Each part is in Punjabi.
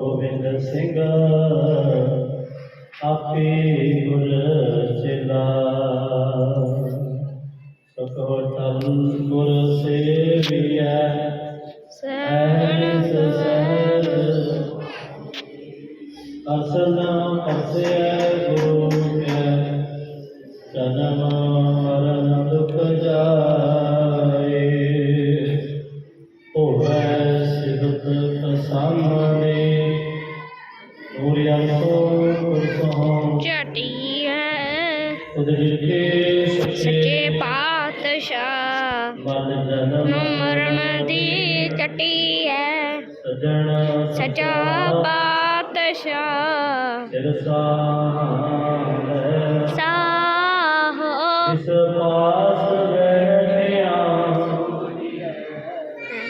ਗੋਬਿੰਦ ਸਿੰਘ ਆਪੇ ਗੁਰ ਚੇਲਾ। ਸਤੋ ਤਨ ਗੁਰ ਸੇਵੀਐ ਸਹਿਜ ਸਹਿਜ ਅਸਨਾ ਅਸੈ ਗੁਰੂ ਕੈ ਜਨਮ ਮਰਨ ਦੁਖ ਜਾਏ। ਹੋਵੇ ਸਿਦਤ ਕਸਾਮਣੇ ਨੂਰਿਆ ਸੋ ਸੋਹੰ ਝਟੀ ਹੈ। ਸੱਚੇ ਪਾਤਸ਼ਾਹ ਮਰਨ ਦੀ ਟਟੀ ਹੈ। ਸੱਚਾ ਪਾਤਸ਼ਾਹ। ਸਾਹ ਸਾਹੋ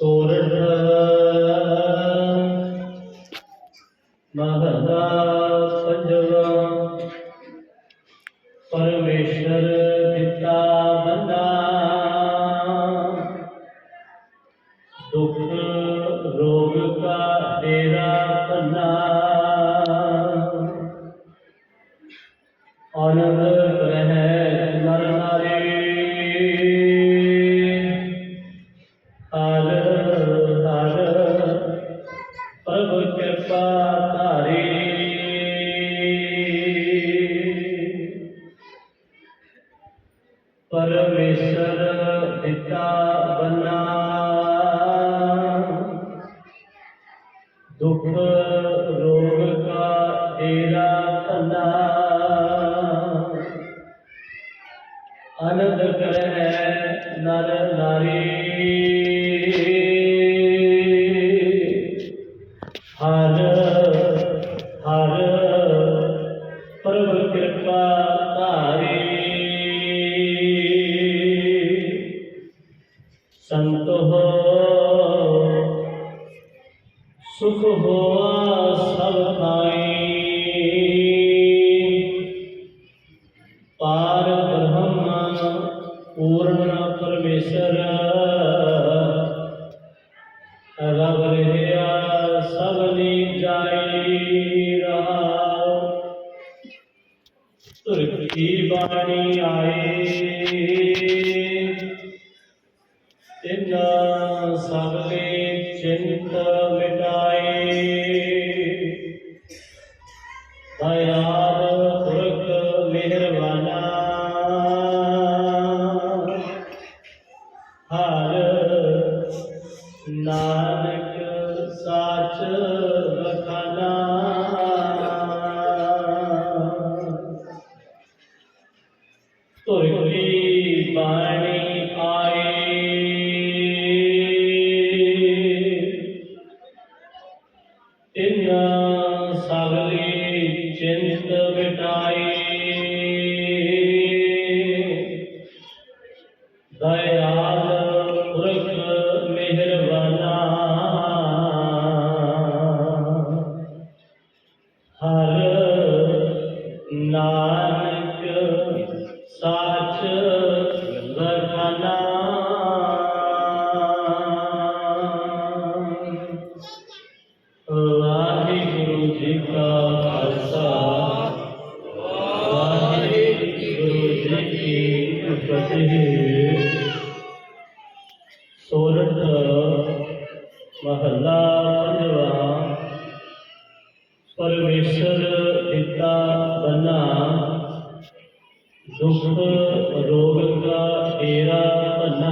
ਸੋਰਠ ਮਹਲਾ ਪੰਜਵਾ। ਪਰਮੇਸ਼ਰ ਦਿੱਤਾ ਬੰਦਾ। ਦੁੱਖ ਰੋਗ ਕਾ ਤੇਰਾ ਪੰਨਾ ਪਰਮੇਸ਼ਰ ਦਿੱਤਾ ਬਨਾ। ਦੁੱਖ ਰੋਗ ਕਾ ਤੇਰਾ ਭਲਾ ਅਨੰਦ ਕਰੈ ਨਰ ਨਾਰੀ। ਹਰ ਹਰ ਪ੍ਰਭ ਕਿਰਪਾ ਸੁਖ ਹੋਆ ਸਭ ਥਾਈ ਪਾਰ ਬ੍ਰਹਮ ਪੂਰਨ ਪਰਮੇਸ਼ਰ ਰਬ ਰਹਿਆ ਸਭਨੀ ਜਾਈ ਰਹਾ। ਤੁਰ ਕੀ ਬਾਣੀ ਆਏ, ਤਿਨ ਸਭ ਦੇ ਚਿੰਤ ਮਿਟਾਏ। ਹਰ ਨਾਨਕ ਸਾਚ ਬਖਾਨਾ ਵਾਹਿਗੁਰੂ ਜੀ ਕਾ ਖਾਲਸਾ ਵਾਹਿਗੁਰੂ ਜੀ ਕੀ ਫਤਿਹ ਪਰਮੇਸ਼ਰ ਦਿੱਤਾ ਬਨਾ ਦੁੱਖ ਰੋਗ ਦਾ ਏਰਾ ਭੰਨਾ